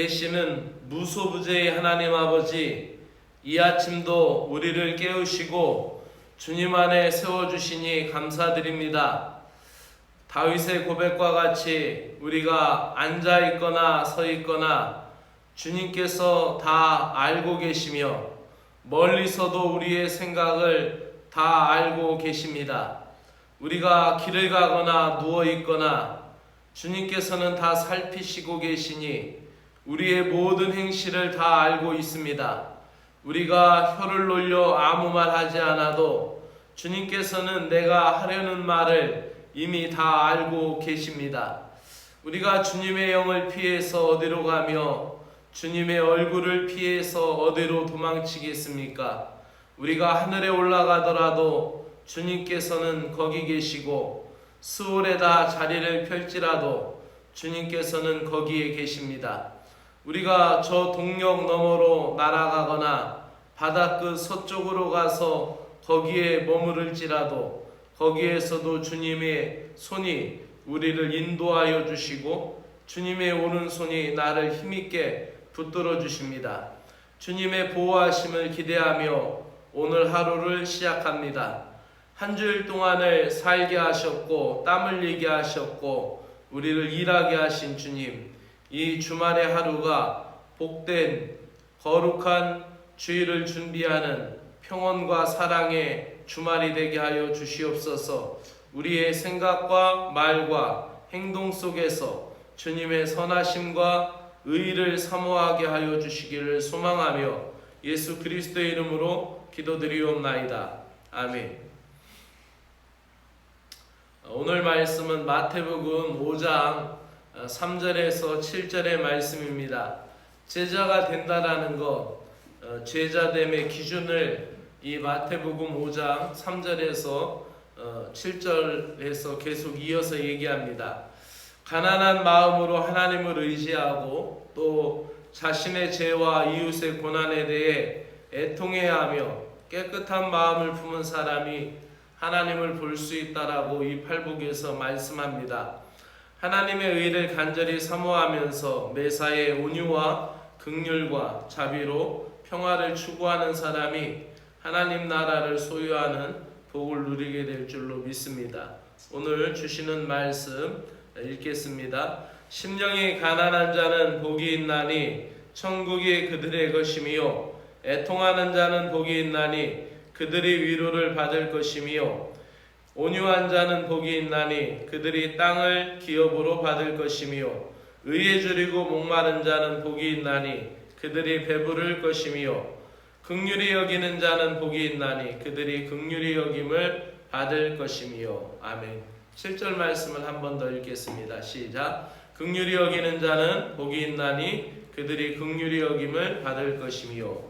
계시는 무소부재의 하나님 아버지 이 아침도 우리를 깨우시고 주님 안에 세워주시니 감사드립니다. 다윗의 고백과 같이 우리가 앉아 있거나 서 있거나 주님께서 다 알고 계시며 멀리서도 우리의 생각을 다 알고 계십니다. 우리가 길을 가거나 누워 있거나 주님께서는 다 살피시고 계시니 우리의 모든 행실을 다 알고 있습니다. 우리가 혀를 놀려 아무 말 하지 않아도 주님께서는 내가 하려는 말을 이미 다 알고 계십니다. 우리가 주님의 영을 피해서 어디로 가며 주님의 얼굴을 피해서 어디로 도망치겠습니까? 우리가 하늘에 올라가더라도 주님께서는 거기 계시고 수월에다 자리를 펼지라도 주님께서는 거기에 계십니다. 우리가 저 동력 너머로 날아가거나 바닷끝 서쪽으로 가서 거기에 머무를지라도 거기에서도 주님의 손이 우리를 인도하여 주시고 주님의 오른손이 나를 힘있게 붙들어 주십니다. 주님의 보호하심을 기대하며 오늘 하루를 시작합니다. 한 주일 동안을 살게 하셨고 땀 흘리게 하셨고 우리를 일하게 하신 주님 이 주말의 하루가 복된 거룩한 주일을 준비하는 평온과 사랑의 주말이 되게 하여 주시옵소서. 우리의 생각과 말과 행동 속에서 주님의 선하심과 의를 사모하게 하여 주시기를 소망하며 예수 그리스도의 이름으로 기도드리옵나이다. 아멘. 오늘 말씀은 마태복음 5장 3절에서 7절의 말씀입니다. 제자가 된다라는 것, 어, 제자됨의 기준을 이 마태복음 5장 3절에서 7절에서 계속 이어서 얘기합니다. 가난한 마음으로 하나님을 의지하고 또 자신의 죄와 이웃의 고난에 대해 애통해야 하며 깨끗한 마음을 품은 사람이 하나님을 볼 수 있다라고 이 팔복에서 말씀합니다. 하나님의 의를 간절히 사모하면서 매사에 온유와 극률과 자비로 평화를 추구하는 사람이 하나님 나라를 소유하는 복을 누리게 될 줄로 믿습니다. 오늘 주시는 말씀 읽겠습니다. 심령이 가난한 자는 복이 있나니 천국이 그들의 것이며 애통하는 자는 복이 있나니 그들이 위로를 받을 것이며 온유한 자는 복이 있나니 그들이 땅을 기업으로 받을 것이며 의에 줄이고 목마른 자는 복이 있나니 그들이 배부를 것이며 극률이 여기는 자는 복이 있나니 그들이 극률이 여김을 받을 것이며 아멘. 7절 말씀을 한 번 더 읽겠습니다. 시작. 극률이 여기는 자는 복이 있나니 그들이 극률이 여김을 받을 것이며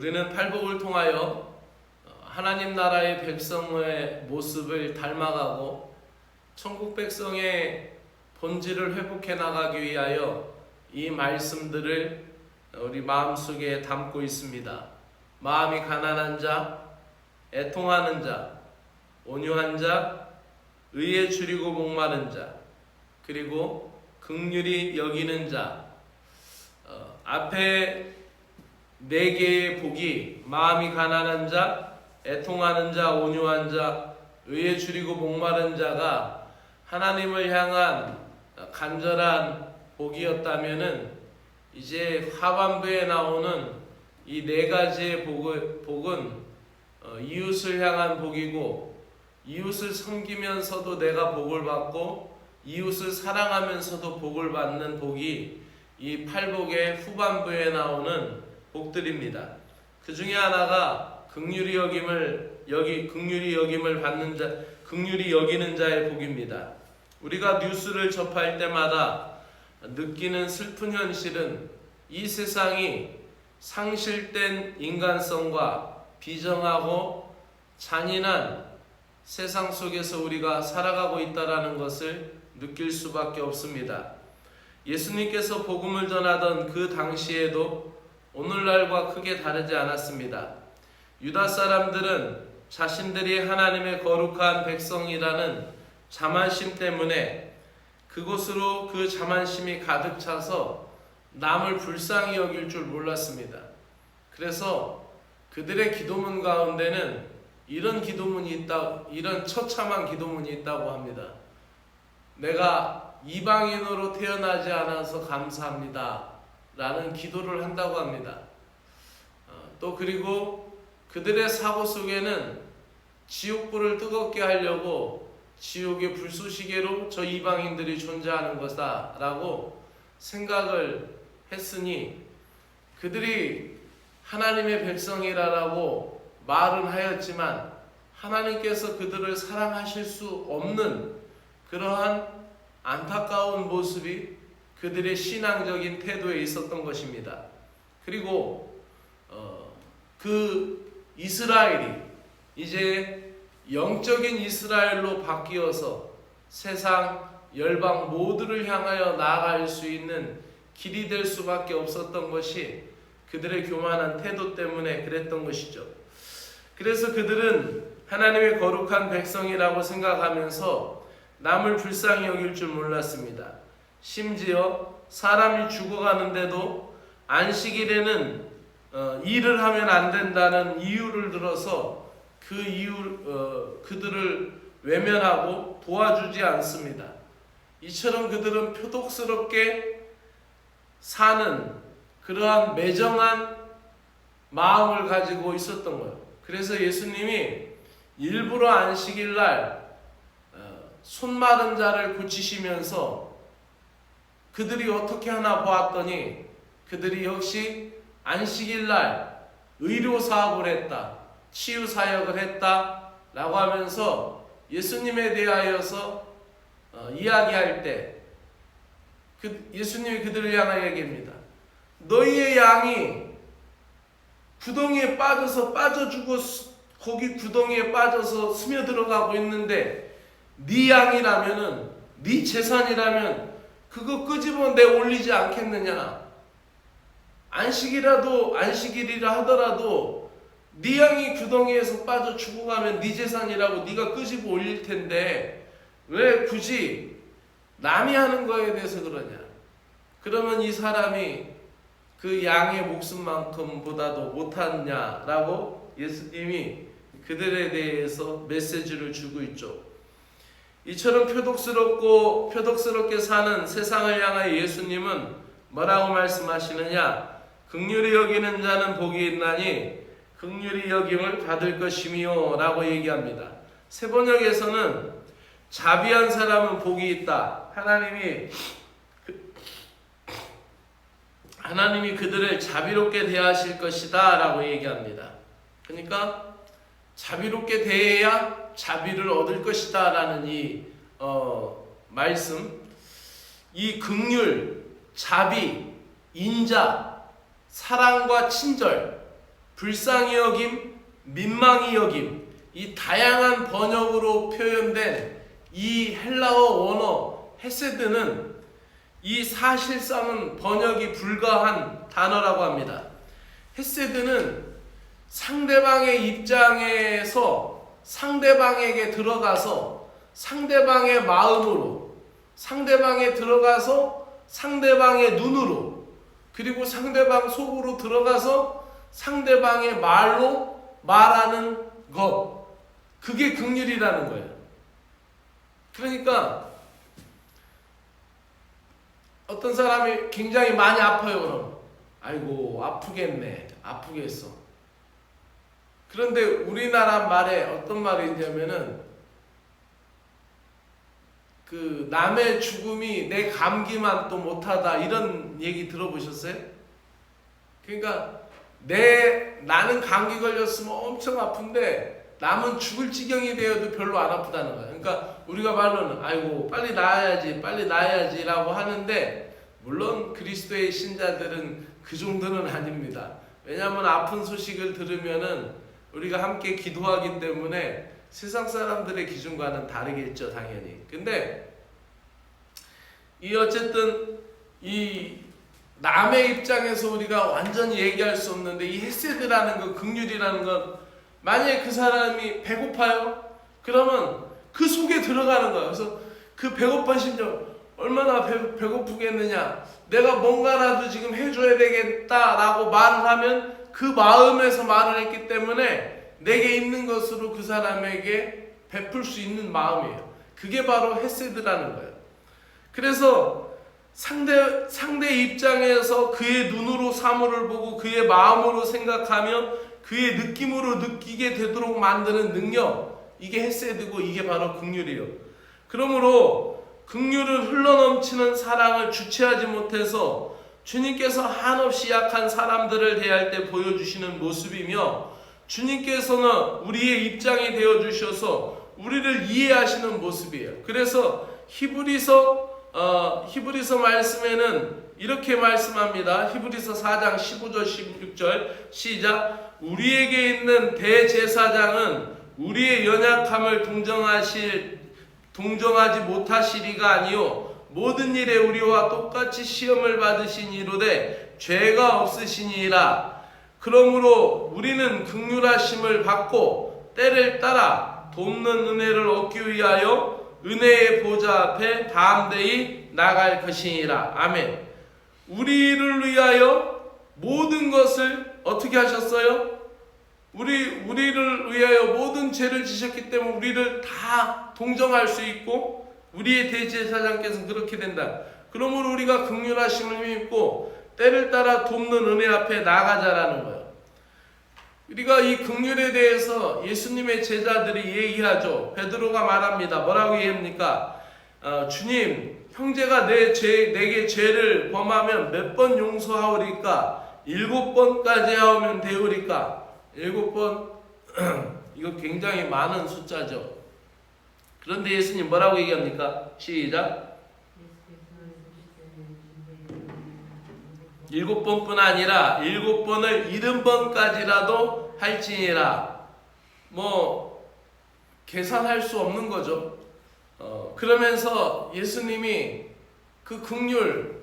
우리는 팔복을 통하여 하나님 나라의 백성의 모습을 닮아가고 천국 백성의 본질을 회복해 나가기 위하여 이 말씀들을 우리 마음속에 담고 있습니다. 마음이 가난한 자, 애통하는 자, 온유한 자, 의에 줄이고 목마른 자, 그리고 극률이 여기는 자. 어, 앞에 네 개의 복이 마음이 가난한 자, 애통하는 자, 온유한 자, 의에 줄이고 목마른 자가 하나님을 향한 간절한 복이었다면은 이제 하반부에 나오는 이 네 가지의 복은, 복은 어, 이웃을 향한 복이고 이웃을 섬기면서도 내가 복을 받고 이웃을 사랑하면서도 복을 받는 복이 이 팔복의 후반부에 나오는 복들입니다. 그 중에 하나가 극률이 여김을 여기 극률이 여김을 받는 자 극률이 여기는 자의 복입니다. 우리가 뉴스를 접할 때마다 느끼는 슬픈 현실은 이 세상이 상실된 인간성과 비정하고 잔인한 세상 속에서 우리가 살아가고 있다라는 것을 느낄 수밖에 없습니다. 예수님께서 복음을 전하던 그 당시에도 오늘날과 크게 다르지 않았습니다. 유다 사람들은 자신들이 하나님의 거룩한 백성이라는 자만심 때문에 그곳으로 그 자만심이 가득 차서 남을 불쌍히 여길 줄 몰랐습니다. 그래서 그들의 기도문 가운데는 이런 기도문이 있다, 이런 처참한 기도문이 있다고 합니다. 내가 이방인으로 태어나지 않아서 감사합니다. 라는 기도를 한다고 합니다. 어, 또 그리고 그들의 사고 속에는 지옥불을 뜨겁게 하려고 지옥의 불쏘시개로 저 이방인들이 존재하는 것다라고 생각을 했으니 그들이 하나님의 백성이라라고 말은 하였지만 하나님께서 그들을 사랑하실 수 없는 그러한 안타까운 모습이 그들의 신앙적인 태도에 있었던 것입니다. 그리고 어, 그 이스라엘이 이제 영적인 이스라엘로 바뀌어서 세상 열방 모두를 향하여 나아갈 수 있는 길이 될 수밖에 없었던 것이 그들의 교만한 태도 때문에 그랬던 것이죠. 그래서 그들은 하나님의 거룩한 백성이라고 생각하면서 남을 불쌍히 여길 줄 몰랐습니다. 심지어 사람이 죽어가는데도 안식일에는 어, 일을 하면 안 된다는 이유를 들어서 그 이유 어, 그들을 외면하고 도와주지 않습니다. 이처럼 그들은 표독스럽게 사는 그러한 매정한 마음을 가지고 있었던 거예요. 그래서 예수님이 일부러 안식일 날 어, 손 마른 자를 고치시면서 그들이 어떻게 하나 보았더니 그들이 역시 안식일 날 의료 사업을 했다. 치유 사역을 했다 라고 하면서 예수님에 대하여서 어, 이야기할 때 그, 예수님이 그들을 향하여 얘기합니다. 너희의 양이 구덩이에 빠져서 빠져 죽어 거기 구덩이에 빠져서 스며들어가고 있는데 네 양이라면은 네 재산이라면 그거 끄집어 내 올리지 않겠느냐? 안식이라도 안식일이라 하더라도 네 양이 구덩이에서 빠져 죽어가면 네 재산이라고 네가 끄집어 올릴 텐데 왜 굳이 남이 하는 거에 대해서 그러냐? 그러면 이 사람이 그 양의 목숨만큼보다도 못하냐라고 예수님이 그들에 대해서 메시지를 주고 있죠. 이처럼 표독스럽고 표독스럽게 사는 세상을 향하여 예수님은 뭐라고 말씀하시느냐? 극률이 여기는 자는 복이 있나니 극률이 여김을 받을 것이미요 라고 얘기합니다. 세 번역에서는 자비한 사람은 복이 있다. 하나님이 그, 하나님이 그들을 자비롭게 대하실 것이다 라고 얘기합니다. 그러니까 자비롭게 대해야 자비를 얻을 것이다 라는 이 어, 말씀, 이 극률, 자비, 인자, 사랑과 친절, 불쌍히 여김, 민망히 여김, 이 다양한 번역으로 표현된 이 헬라어 원어 헤세드는 이 사실상은 번역이 불가한 단어라고 합니다. 헤세드는 상대방의 입장에서 상대방에게 들어가서 상대방의 마음으로 상대방에 들어가서 상대방의 눈으로 그리고 상대방 속으로 들어가서 상대방의 말로 말하는 것. 그게 극률이라는 거예요. 그러니까 어떤 사람이 굉장히 많이 아파요 그럼. 아이고 아프겠네. 아프겠어 그런데 우리나라 말에 어떤 말이 있냐면은 그 남의 죽음이 내 감기만 또 못하다 이런 얘기 들어보셨어요? 그러니까 내 나는 감기 걸렸으면 엄청 아픈데 남은 죽을 지경이 되어도 별로 안 아프다는 거야. 그러니까 우리가 말로는 아이고 빨리 나아야지 빨리 나아야지라고 하는데 물론 그리스도의 신자들은 그 정도는 아닙니다. 왜냐하면 아픈 소식을 들으면은 우리가 함께 기도하기 때문에 세상 사람들의 기준과는 다르겠죠, 당연히. 근데 이 어쨌든 이 남의 입장에서 우리가 완전히 얘기할 수 없는데 이 헤세드라는 거, 극률이라는 건 만약에 그 사람이 배고파요? 그러면 그 속에 들어가는 거예요. 그래서 그 배고픈 심정 얼마나 배, 배고프겠느냐. 내가 뭔가라도 지금 해줘야 되겠다라고 말을 하면 그 마음에서 말을 했기 때문에 내게 있는 것으로 그 사람에게 베풀 수 있는 마음이에요. 그게 바로 헤세드라는 거예요. 그래서 상대 상대 입장에서 그의 눈으로 사물을 보고 그의 마음으로 생각하며 그의 느낌으로 느끼게 되도록 만드는 능력 이게 헤세드고 이게 바로 극률이에요. 그러므로 극률은 흘러넘치는 사랑을 주체하지 못해서 주님께서 한없이 약한 사람들을 대할 때 보여주시는 모습이며 주님께서는 우리의 입장이 되어 주셔서 우리를 이해하시는 모습이에요. 그래서 히브리서 어, 히브리서 말씀에는 이렇게 말씀합니다. 히브리서 4장 15절 16절 시작 우리에게 있는 대제사장은 우리의 연약함을 동정하실 동정하지 못하시리가 아니요 모든 일에 우리와 똑같이 시험을 받으신 이로되 죄가 없으시니라. 그러므로 우리는 극률하심을 받고 때를 따라 돕는 은혜를 얻기 위하여 은혜의 보좌 앞에 담대히 나갈 것이니라. 아멘. 우리를 위하여 모든 것을 어떻게 하셨어요? 우리 우리를 위하여 모든 죄를 지셨기 때문에 우리를 다 동정할 수 있고 우리의 대제사장께서는 그렇게 된다. 그러므로 우리가 극률하심을 힘입고 때를 따라 돕는 은혜 앞에 나가자라는 거예요. 우리가 이 극률에 대해서 예수님의 제자들이 얘기하죠. 베드로가 말합니다. 뭐라고 얘기합니까? 어, 주님, 형제가 내 죄, 내게 죄를 범하면 몇 번 용서하오리까? 일곱 번까지 하오면 되오리까? 일곱 번 이거 굉장히 많은 숫자죠. 그런데 예수님 뭐라고 얘기합니까? 시작. 일곱 번뿐 아니라 일곱 번을 일흔 번까지라도 할지니라. 뭐 계산할 수 없는 거죠. 어, 그러면서 예수님이 그 극률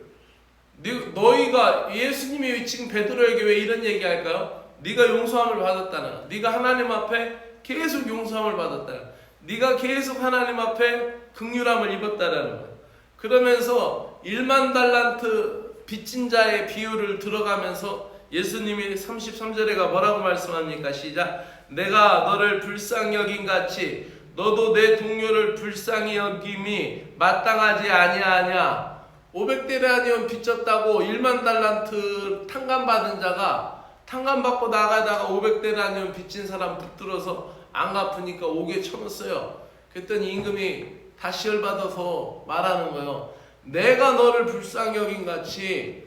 네- 너희가 예수님이 지금 베드로에게 왜 이런 얘기할까요? 네가 용서함을 받았다는 네가 하나님 앞에 계속 용서함을 받았다는 네가 계속 하나님 앞에 극률함을 입었다라는 거예요. 그러면서 1만 달란트 빚진 자의 비유를 들어가면서 예수님이 33절에가 뭐라고 말씀합니까? 시작. 내가 너를 불쌍히 여긴 같이 너도 내 동료를 불쌍히 여김이 마땅하지 아니하냐. 500데나리온 빚졌다고 1만 달란트 탕감받은 자가 탕감받고 나가다가 500데나리온 빚진 사람 붙들어서 안 갚으니까 5개 쳐놨어요. 그랬더니 임금이 다시 열받아서 말하는 거예요. 내가 너를 불쌍히 여긴 같이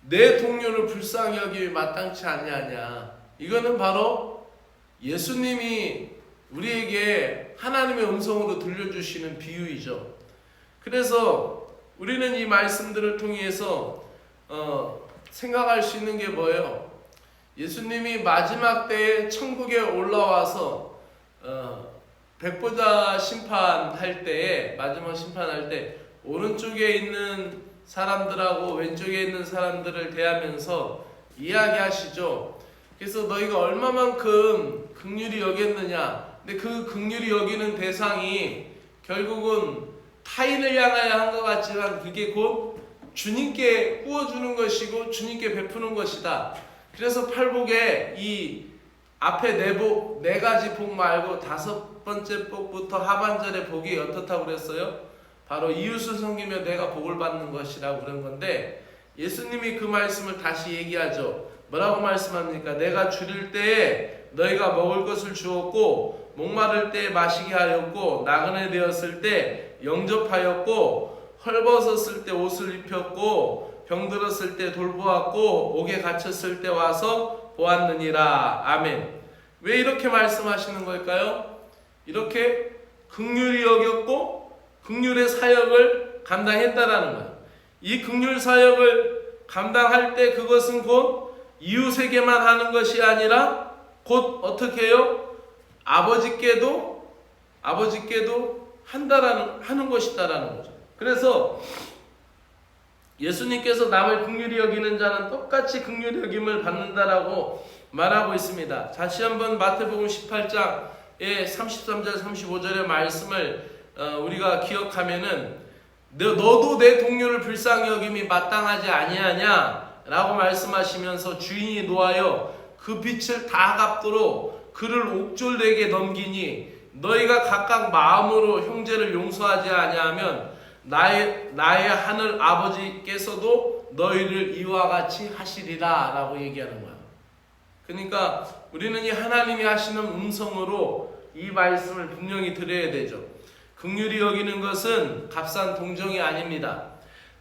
내 동료를 불쌍히 여김이 마땅치 않냐냐. 이거는 바로 예수님이 우리에게 하나님의 음성으로 들려주시는 비유이죠. 그래서 우리는 이 말씀들을 통해서 어, 생각할 수 있는 게 뭐예요? 예수님이 마지막 때에 천국에 올라와서 어, 백보자 심판할 때에 마지막 심판할 때 오른쪽에 있는 사람들하고 왼쪽에 있는 사람들을 대하면서 이야기하시죠. 그래서 너희가 얼마만큼 극률이 여겼느냐. 근데 그 극률이 여기는 대상이 결국은 타인을 향하여 한 것 같지만 그게 곧 주님께 구워주는 것이고 주님께 베푸는 것이다. 그래서 팔복에 이 앞에 네 복, 네 가지 복 말고 다섯 번째 복부터 하반절의 복이 어떻다고 그랬어요? 바로 이웃을 섬기며 내가 복을 받는 것이라고 그런 건데 예수님이 그 말씀을 다시 얘기하죠. 뭐라고 말씀합니까? 내가 줄일 때에 너희가 먹을 것을 주었고 목마를 때에 마시게 하였고 나그네 되었을 때 영접하였고 헐벗었을 때 옷을 입혔고 병들었을 때 돌보았고 옥에 갇혔을 때 와서 보았느니라. 아멘. 왜 이렇게 말씀하시는 걸까요? 이렇게 극률이 여겼고 극률의 사역을 감당했다라는 거예요. 이 극률 사역을 감당할 때 그것은 곧 이웃에게만 하는 것이 아니라 곧 어떻게 해요? 아버지께도 아버지께도 한다라는 하는 것이다라는 거죠. 그래서 예수님께서 남을 긍휼히 여기는 자는 똑같이 긍휼히 여김을 받는다라고 말하고 있습니다. 다시 한번 마태복음 18장의 33절 35절의 말씀을 어, 우리가 기억하면은 너, 너도 내 동료를 불쌍히 여김이 마땅하지 아니하냐라고 말씀하시면서 주인이 노하여 그 빛을 다 갚도록 그를 옥졸되게 넘기니 너희가 각각 마음으로 형제를 용서하지 아니하면 나의 나의 하늘 아버지께서도 너희를 이와 같이 하시리라 라고 얘기하는 거야. 그러니까 우리는 이 하나님이 하시는 음성으로 이 말씀을 분명히 들어야 되죠. 극률이 여기는 것은 값싼 동정이 아닙니다.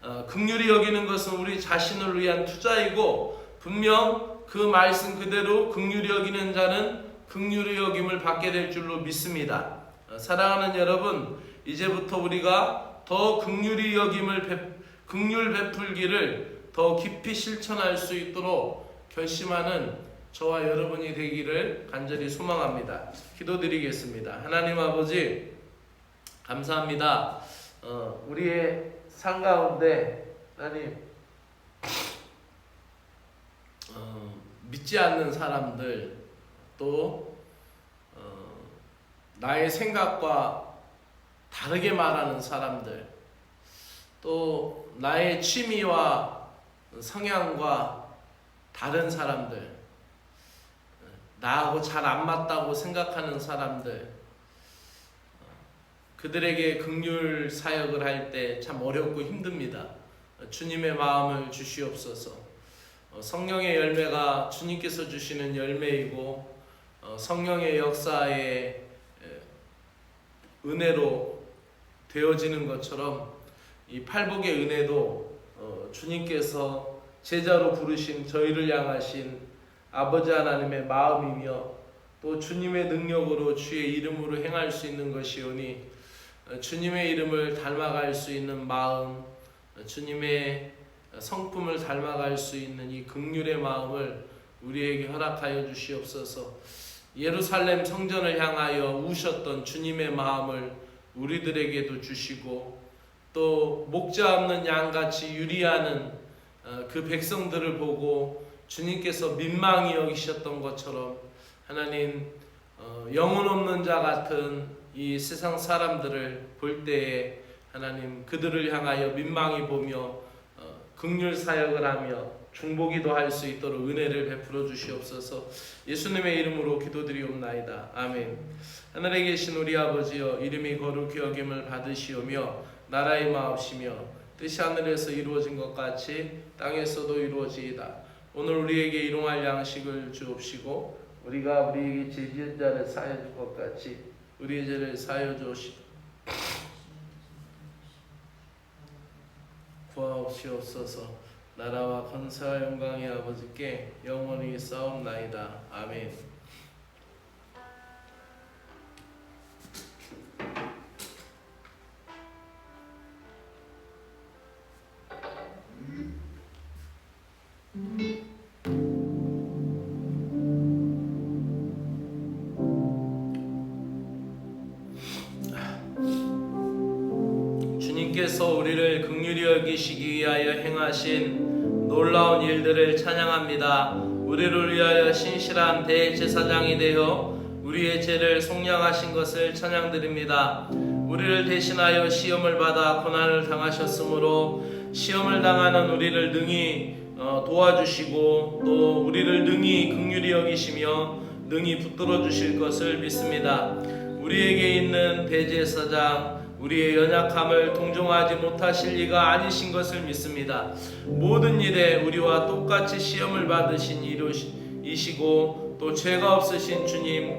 어, 극률이 여기는 것은 우리 자신을 위한 투자이고 분명 그 말씀 그대로 극률이 여기는 자는 극률이 여김을 받게 될 줄로 믿습니다. 어, 사랑하는 여러분, 이제부터 우리가 더 극률이 여김을 베, 극률 베풀기를 더 깊이 실천할 수 있도록 결심하는 저와 여러분이 되기를 간절히 소망합니다. 기도드리겠습니다. 하나님 아버지 감사합니다. 어, 우리의 삶 가운데 하나님 어, 믿지 않는 사람들 또 어, 나의 생각과 다르게 말하는 사람들 또 나의 취미와 성향과 다른 사람들 나하고 잘 안 맞다고 생각하는 사람들 그들에게 극률 사역을 할 때 참 어렵고 힘듭니다. 주님의 마음을 주시옵소서. 어, 성령의 열매가 주님께서 주시는 열매이고 어, 성령의 역사의 에, 은혜로 되어지는 것처럼 이 팔복의 은혜도 어, 주님께서 제자로 부르신 저희를 향하신 아버지 하나님의 마음이며 또 주님의 능력으로 주의 이름으로 행할 수 있는 것이오니 어, 주님의 이름을 닮아갈 수 있는 마음, 어, 주님의 성품을 닮아갈 수 있는 이 극률의 마음을 우리에게 허락하여 주시옵소서. 예루살렘 성전을 향하여 우셨던 주님의 마음을 우리들에게도 주시고 또 목자 없는 양같이 유리하는 어, 그 백성들을 보고 주님께서 민망히 여기셨던 것처럼 하나님 영혼 없는 자 같은 이 세상 사람들을 볼 때에 하나님 그들을 향하여 민망히 보며 어, 극률 사역을 하며 중보기도 할 수 있도록 은혜를 베풀어 주시옵소서. 예수님의 이름으로 기도드리옵나이다. 아멘. 하늘에 계신 우리 아버지여 이름이 거룩히 여김을 받으시오며 나라의 마옵시며 뜻이 하늘에서 이루어진 것 같이 땅에서도 이루어지이다. 오늘 우리에게 일용할 양식을 주옵시고 우리가 우리에게 죄지은 자를 사여 줄 것 같이 우리의 죄를 사여 주옵시고 구하옵시옵소서 나라와 건사와 영광의 아버지께 영원히 싸움나이다. 아멘 일들을 찬양합니다. 우리를 위하여 신실한 대제사장이 되어 우리의 죄를 속량하신 것을 찬양드립니다. 우리를 대신하여 시험을 받아 고난을 당하셨으므로 시험을 당하는 우리를 능히 어, 도와주시고 또 우리를 능히 극률히 여기시며 능히 붙들어 주실 것을 믿습니다. 우리에게 있는 대제사장 우리의 연약함을 동정하지 못하실 리가 아니신 것을 믿습니다. 모든 일에 우리와 똑같이 시험을 받으신 이시고 또 죄가 없으신 주님,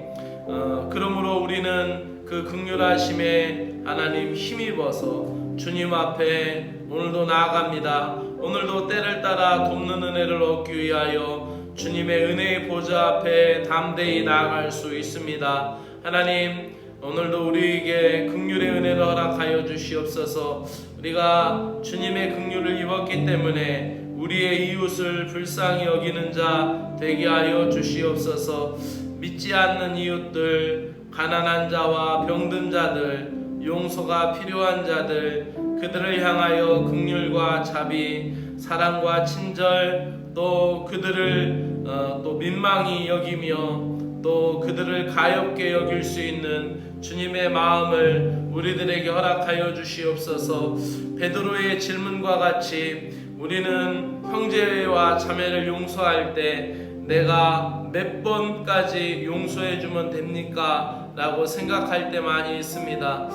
어, 그러므로 우리는 그 극률하심에 하나님 힘입어서 주님 앞에 오늘도 나아갑니다. 오늘도 때를 따라 돕는 은혜를 얻기 위하여 주님의 은혜의 보좌 앞에 담대히 나아갈 수 있습니다. 하나님 오늘도 우리에게 극률의 은혜를 허락하여 주시옵소서. 우리가 주님의 극률을 입었기 때문에 우리의 이웃을 불쌍히 여기는 자 되게 하여 주시옵소서. 믿지 않는 이웃들, 가난한 자와 병든 자들, 용서가 필요한 자들, 그들을 향하여 극률과 자비, 사랑과 친절, 또 그들을 어, 또 민망히 여기며 또 그들을 가엽게 여길 수 있는 주님의 마음을 우리들에게 허락하여 주시옵소서. 베드로의 질문과 같이 우리는 형제와 자매를 용서할 때 내가 몇 번까지 용서해 주면 됩니까? 라고 생각할 때 많이 있습니다.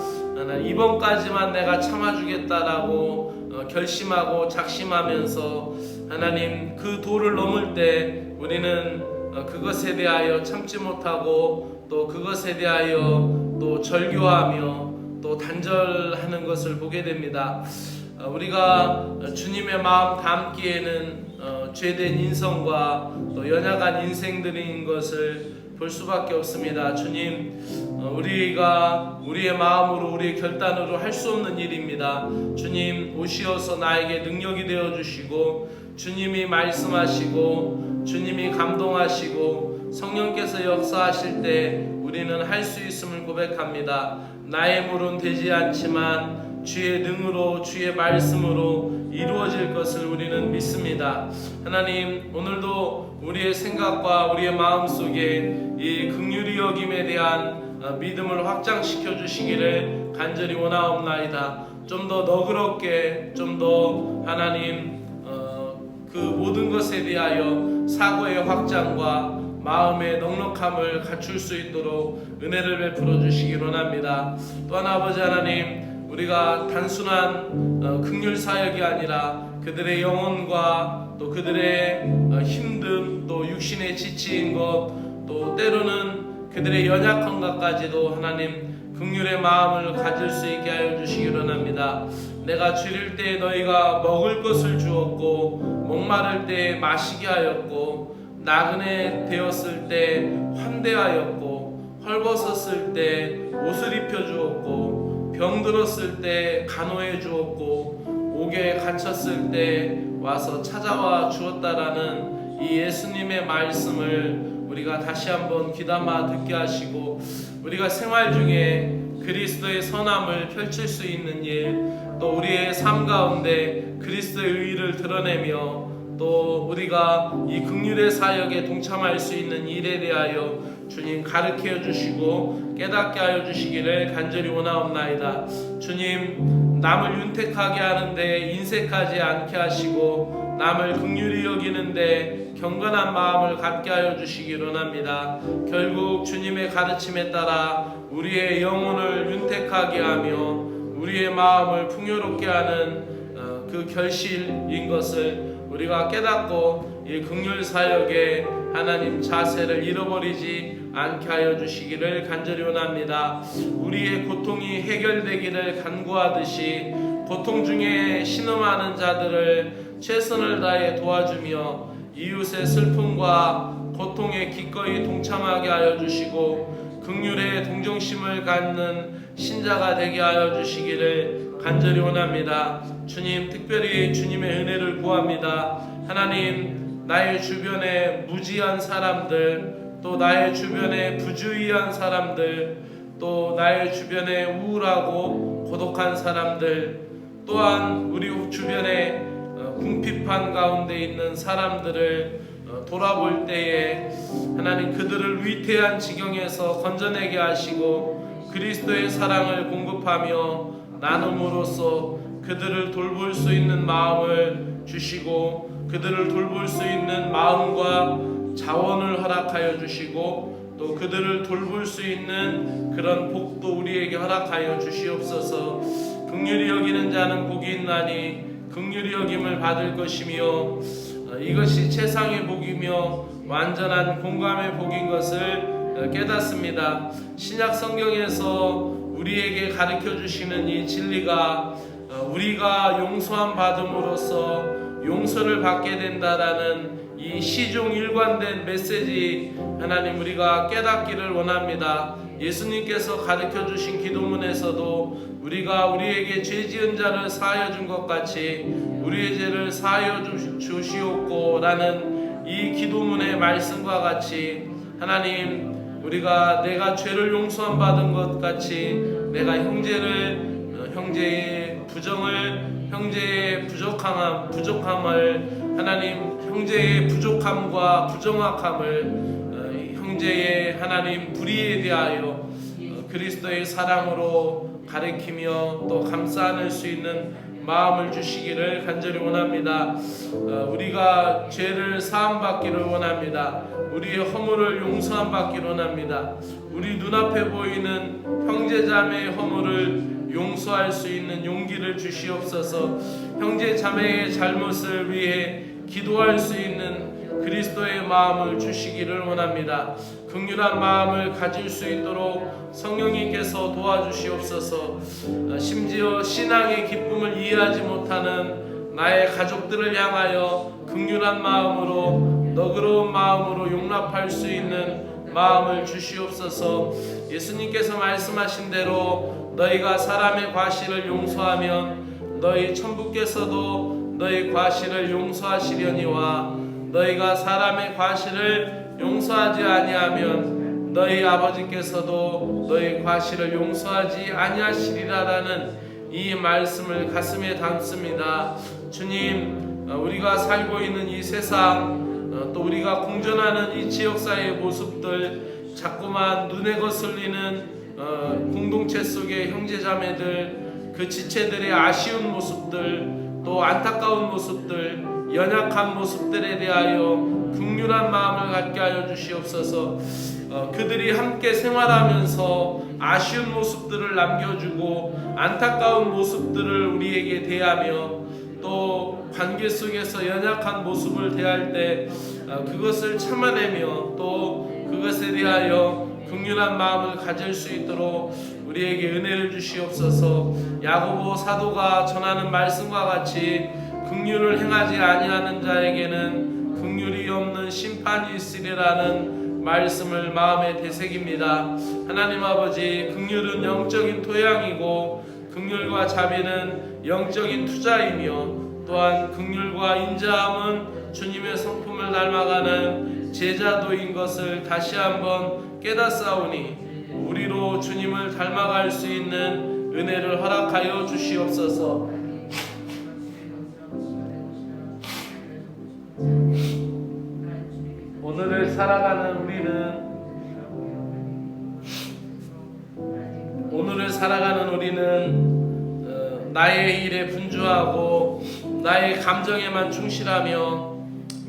이번까지만 내가 참아주겠다라고 어, 결심하고 작심하면서 하나님 그 도를 넘을 때 우리는 어, 그것에 대하여 참지 못하고 또 그것에 대하여 또 절교하며 또 단절하는 것을 보게 됩니다. 어, 우리가 주님의 마음 담기에는 어, 죄된 인성과 또 연약한 인생들인 것을 볼 수밖에 없습니다. 주님, 어, 우리가 우리의 마음으로 우리의 결단으로 할 수 없는 일입니다. 주님 오시어서 나에게 능력이 되어 주시고 주님이 말씀하시고 주님이 감동하시고 성령께서 역사하실 때 우리는 할 수 있음을 고백합니다. 나의 물은 되지 않지만 주의 능으로 주의 말씀으로 이루어질 것을 우리는 믿습니다. 하나님 오늘도 우리의 생각과 우리의 마음 속에 이 극률이 여김에 대한 어, 믿음을 확장시켜 주시기를 간절히 원하옵나이다. 좀 더 너그럽게 좀 더 하나님 어, 그 모든 것에 대하여 사고의 확장과 마음의 넉넉함을 갖출 수 있도록 은혜를 베풀어 주시기 원합니다. 또한 아버지 하나님 우리가 단순한 어, 극률 사역이 아니라 그들의 영혼과 또 그들의 어, 힘듦 또 육신의 지치인 것 또 때로는 그들의 연약한 것까지도 하나님 극률의 마음을 가질 수 있게 하여 주시기 원합니다. 내가 줄일 때 너희가 먹을 것을 주었고 목마를 때 마시게 하였고 나그네 되었을 때 환대하였고 헐벗었을 때 옷을 입혀 주었고 병들었을 때 간호해 주었고 옥에 갇혔을 때 와서 찾아와 주었다라는 이 예수님의 말씀을 우리가 다시 한번 귀담아 듣게 하시고 우리가 생활 중에 그리스도의 선함을 펼칠 수 있는 일, 또 우리의 삶 가운데 그리스도의 의를 드러내며 또 우리가 이 극률의 사역에 동참할 수 있는 일에 대하여 주님 가르쳐 주시고 깨닫게 하여 주시기를 간절히 원하옵나이다. 주님 남을 윤택하게 하는데 인색하지 않게 하시고 남을 극률히 여기는데 경건한 마음을 갖게 하여 주시기 원합니다. 결국 주님의 가르침에 따라 우리의 영혼을 윤택하게 하며 우리의 마음을 풍요롭게 하는 어, 그 결실인 것을 우리가 깨닫고 이 극률 사역에 하나님 자세를 잃어버리지 않게 하여 주시기를 간절히 원합니다. 우리의 고통이 해결되기를 간구하듯이 고통 중에 신음하는 자들을 최선을 다해 도와주며 이웃의 슬픔과 고통에 기꺼이 동참하게 하여 주시고 극률의 동정심을 갖는 신자가 되게 하여 주시기를 간절히 원합니다. 주님 특별히 주님의 은혜를 구합니다. 하나님 나의 주변에 무지한 사람들 또 나의 주변에 부주의한 사람들 또 나의 주변에 우울하고 고독한 사람들 또한 우리 주변에 어, 궁핍한 가운데 있는 사람들을 어, 돌아볼 때에 하나님 그들을 위태한 지경에서 건져내게 하시고 그리스도의 사랑을 공급하며 나눔으로써 그들을 돌볼 수 있는 마음을 주시고 그들을 돌볼 수 있는 마음과 자원을 허락하여 주시고 또 그들을 돌볼 수 있는 그런 복도 우리에게 허락하여 주시옵소서. 극률이 여기는 자는 복이 있나니 극률이 여김을 받을 것이며 어, 이것이 최상의 복이며 완전한 공감의 복인 것을 어, 깨닫습니다. 신약 성경에서 우리에게 가르쳐 주시는 이 진리가 어, 우리가 용서함 받음으로써 용서를 받게 된다라는 이 시중 일관된 메시지 하나님 우리가 깨닫기를 원합니다. 예수님께서 가르쳐 주신 기도문에서도 우리가 우리에게 죄 지은 자를 사하여 준 것 같이 우리의 죄를 사하여 주시옵고라는 이 기도문의 말씀과 같이 하나님 우리가 내가 죄를 용서함 받은 것 같이 내가 형제를 어, 형제의 부정을 형제의 부족함 부족함을 하나님 형제의 부족함과 부정확함을 어, 형제의 하나님 불의에 대하여 어, 그리스도의 사랑으로 가리키며 또 감싸 안을 수 있는 마음을 주시기를 간절히 원합니다. 어, 우리가 죄를 사함 받기를 원합니다. 우리의 허물을 용서함 받기를 원합니다. 우리 눈앞에 보이는 형제자매의 허물을 용서할 수 있는 용기를 주시옵소서. 형제 자매의 잘못을 위해 기도할 수 있는 그리스도의 마음을 주시기를 원합니다. 극률한 마음을 가질 수 있도록 성령님께서 도와주시옵소서. 어, 심지어 신앙의 기쁨을 이해하지 못하는 나의 가족들을 향하여 극률한 마음으로 너그러운 마음으로 용납할 수 있는 마음을 주시옵소서. 예수님께서 말씀하신 대로 너희가 사람의 과실을 용서하면 너희 천부께서도 너희 과실을 용서하시려니와 너희가 사람의 과실을 용서하지 아니하면 너희 아버지께서도 너희 과실을 용서하지 아니하시리라라는 이 말씀을 가슴에 담습니다. 주님, 어, 우리가 살고 있는 이 세상, 어, 또 우리가 공존하는 이 지역사회의 모습들, 자꾸만 눈에 거슬리는 어, 공동체 속의 형제자매들, 그 지체들의 아쉬운 모습들, 또 안타까운 모습들, 연약한 모습들에 대하여 극률한 마음을 갖게 하여 주시옵소서. 어, 그들이 함께 생활하면서 아쉬운 모습들을 남겨주고 안타까운 모습들을 우리에게 대하며 또 관계 속에서 연약한 모습을 대할 때 어, 그것을 참아내며 또 그것에 대하여 극률한 마음을 가질 수 있도록 우리에게 은혜를 주시옵소서. 야고보 사도가 전하는 말씀과 같이 극률을 행하지 아니하는 자에게는 극률이 없는 심판이 있으리라는 말씀을 마음에 되새깁니다. 하나님 아버지, 극률은 영적인 토양이고 극률과 자비는 영적인 투자이며 또한 극률과 인자함은 주님의 성품을 닮아가는 제자도인 것을 다시 한번 깨닫사오니 우리로 주님을 닮아갈 수 있는 은혜를 허락하여 주시옵소서. 오늘을 살아가는 우리는 오늘을 살아가는 우리는 어, 나의 일에 분주하고 나의 감정에만 충실하며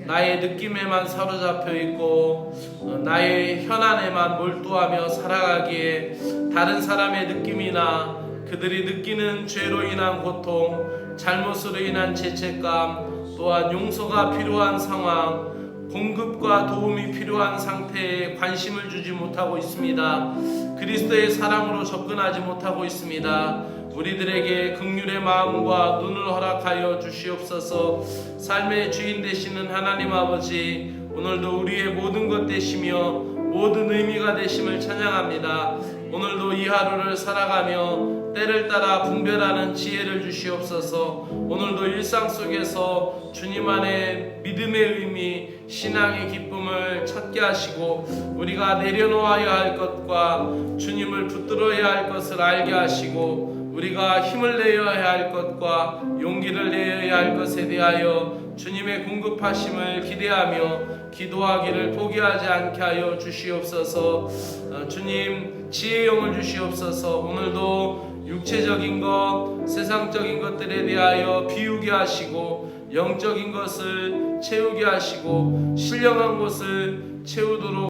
나의 느낌에만 사로잡혀 있고 어, 나의 현안에만 몰두하며 살아가기에 다른 사람의 느낌이나 그들이 느끼는 죄로 인한 고통, 잘못으로 인한 죄책감, 또한 용서가 필요한 상황, 공급과 도움이 필요한 상태에 관심을 주지 못하고 있습니다. 그리스도의 사랑으로 접근하지 못하고 있습니다. 우리들에게 극률의 마음과 눈을 허락하여 주시옵소서. 삶의 주인 되시는 하나님 아버지, 오늘도 우리의 모든 것 되시며 모든 의미가 되심을 찬양합니다. 오늘도 이 하루를 살아가며 때를 따라 분별하는 지혜를 주시옵소서. 오늘도 일상 속에서 주님 안에 믿음의 의미, 신앙의 기쁨을 찾게 하시고 우리가 내려놓아야 할 것과 주님을 붙들어야 할 것을 알게 하시고 우리가 힘을 내어야 할 것과 용기를 내어야 할 것에 대하여 주님의 공급하심을 기대하며 기도하기를 포기하지 않게 하여 주시옵소서. 어, 주님 지혜의 영을 주시옵소서. 오늘도 육체적인 것, 세상적인 것들에 대하여 비우게 하시고 영적인 것을 채우게 하시고 신령한 것을 채우도록